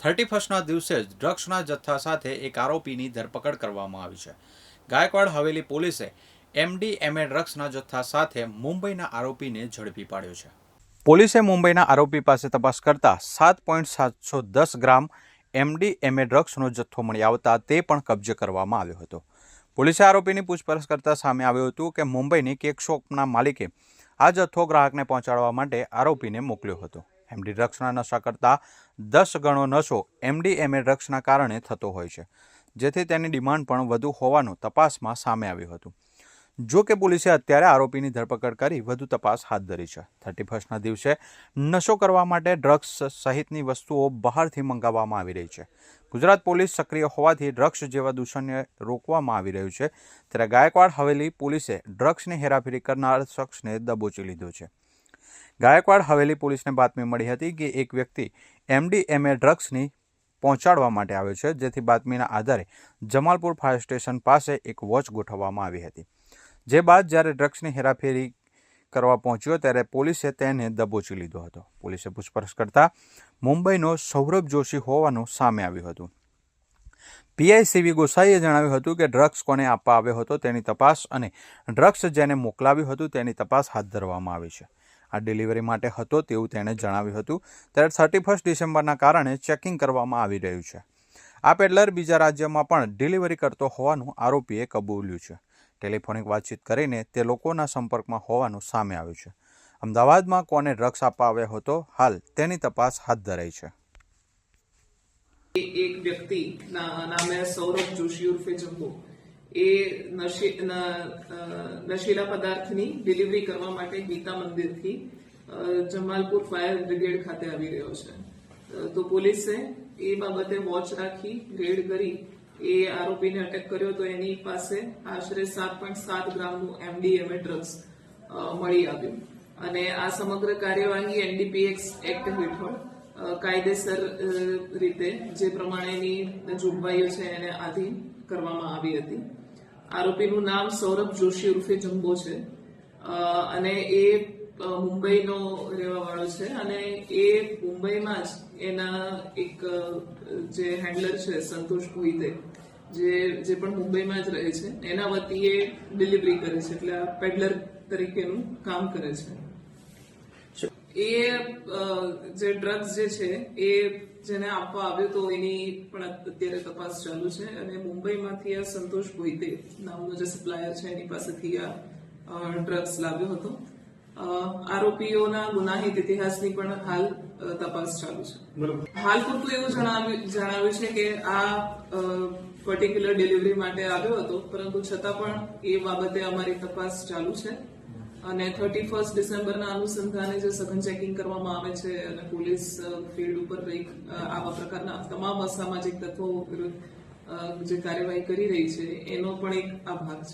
Thirty ફર્સ્ટના દિવસે જ ડ્રગ્સના જથ્થા સાથે એક આરોપીની ધરપકડ કરવામાં આવી છે. ગાયકવાડ હવેલી પોલીસે એમડીએમએ ડ્રગ્સના જથ્થા સાથે મુંબઈના આરોપીને ઝડપી પાડ્યો છે. પોલીસે મુંબઈના આરોપી પાસે તપાસ કરતા સાત પોઈન્ટ સાતસો દસ ગ્રામ એમડીએમએ ડ્રગ્સનો જથ્થો મળી આવતા તે પણ કબજે કરવામાં આવ્યો હતો. પોલીસે આરોપીની પૂછપરછ કરતા સામે આવ્યું હતું કે મુંબઈની કેક શોપના માલિકે આ જથ્થો ગ્રાહકને પહોંચાડવા માટે આરોપીને મોકલ્યો હતો. એમડી ડ્રગ્સના નશા કરતાં દસ ગણો નશો એમડીએમએ ડ્રગ્સના કારણે થતો હોય છે, જેથી તેની ડિમાન્ડ પણ વધુ હોવાનું તપાસમાં સામે આવ્યું હતું. જો કે પોલીસે અત્યારે આરોપીની ધરપકડ કરી વધુ તપાસ હાથ ધરી છે. થર્ટી ફર્સ્ટના દિવસે નશો કરવા માટે ડ્રગ્સ સહિતની વસ્તુઓ બહારથી મંગાવવામાં આવી રહી છે. ગુજરાત પોલીસ સક્રિય હોવાથી ડ્રગ્સ જેવા દૂષણને રોકવામાં આવી રહ્યું છે. ત્યારે ગાયકવાડ હવેલી પોલીસે ડ્રગ્સની હેરાફેરી કરનાર શખ્સને દબોચી લીધો છે. ગાયકવાડ હવેલી પોલીસને બાતમી મળી હતી કે એક વ્યક્તિ એમડીએમએ ડ્રગ્સની પહોંચાડવા માટે આવ્યો છે, જેથી બાતમીના આધારે જમાલપુર ફાયર સ્ટેશન પાસે એક વોચ ગોઠવવામાં આવી હતી. જે બાદ જ્યારે ડ્રગ્સની હેરાફેરી કરવા પહોંચ્યો ત્યારે પોલીસે તેને દબોચી લીધો હતો. પોલીસે પૂછપરછ કરતા મુંબઈનો સૌરભ જોશી હોવાનું સામે આવ્યું હતું. પીઆઈ સીવી ગોસાઈએ જણાવ્યું હતું કે ડ્રગ્સ કોને આપવા આવ્યો હતો તેની તપાસ અને ડ્રગ્સ જેને મોકલાવ્યું હતું તેની તપાસ હાથ ધરવામાં આવી છે. આ ડિલિવરી માટે હતો તેવું તેણે જણાવ્યું હતું. ત્યારે થર્ટી ફર્સ્ટ ડિસેમ્બરના કારણે ચેકિંગ કરવામાં આવી રહ્યું છે. આ પેડલર બીજા રાજ્યમાં પણ ડિલિવરી કરતો હોવાનું આરોપીએ કબૂલ્યું છે. ટેલિફોનિક વાતચીત કરીને તે લોકોના સંપર્કમાં હોવાનું સામે આવ્યું છે. અમદાવાદમાં કોને ડ્રગ્સ આપવા આવ્યો હતો? હાલ તેની તપાસ હાથ ધરાઈ છે. એક વ્યક્તિ નામે સૌરભ જોશી ઉર્ફે જમ્બો એ નશી નશીલા પદાર્થની ડિલિવરી કરવા માટે ગીતા મંદિરથી જમાલપુર ફાયર બ્રિગેડ ખાતે આવી રહ્યો છે. તો પોલીસે એ બાબતે વોચ રાખી, રેડ કરી, એ આરોપીને અટક કર્યો તો એની પાસે આશરે સાત પોઈન્ટ સાત ગ્રામનું એમડીએમએ ડ્રગ્સ મળી આવ્યું. અને આ સમગ્ર કાર્યવાહી એનડીપીએક્સ એક્ટ હેઠળ કાયદેસર રીતે જે પ્રમાણેની જોગવાઈઓ છે એને આધીન કરવામાં આવી હતી. આરોપીનું નામ સૌરભ જોશી ઉર્ફે જમ્બો છે. અને એ મુંબઈનો રહેવાવાળો છે અને એ મુંબઈમાં જ એના એક જે હેન્ડલર છે સંતોષ ભોઈતે જે જે પણ મુંબઈમાં જ રહે છે, એના વતી એ ડિલિવરી કરે છે, એટલે આ પેડલર તરીકેનું કામ કરે છે. એ જે ડ્રગ્સ જે છે એ જેને આપવા આવ્યો તો એની પણ અત્યારે તપાસ ચાલુ છે અને મુંબઈમાંથી આ સંતોષ ભોઈતે નામનો જે સપ્લાયર છે એની પાસેથી આ ડ્રગ્સ લાવ્યો હતો. આરોપીઓના ગુનાહિત ઇતિહાસની પણ હાલ તપાસ ચાલુ છે. હાલ પૂરતું એવું જણાવ્યું જણાવ્યું છે કે આ પર્ટિક્યુલર ડિલિવરી માટે આવ્યો હતો પરંતુ છતાં પણ એ બાબતે અમારી તપાસ ચાલુ છે. અને થર્ટી ફર્સ્ટ ડિસેમ્બરના અનુસંધાને જે સઘન ચેકિંગ કરવામાં આવે છે અને પોલીસ ફિલ્ડ ઉપર રહી આવા પ્રકારના તમામ અસામાજિક તત્વો વિરુદ્ધ જે કાર્યવાહી કરી રહી છે, એનો પણ એક આ ભાગ છે.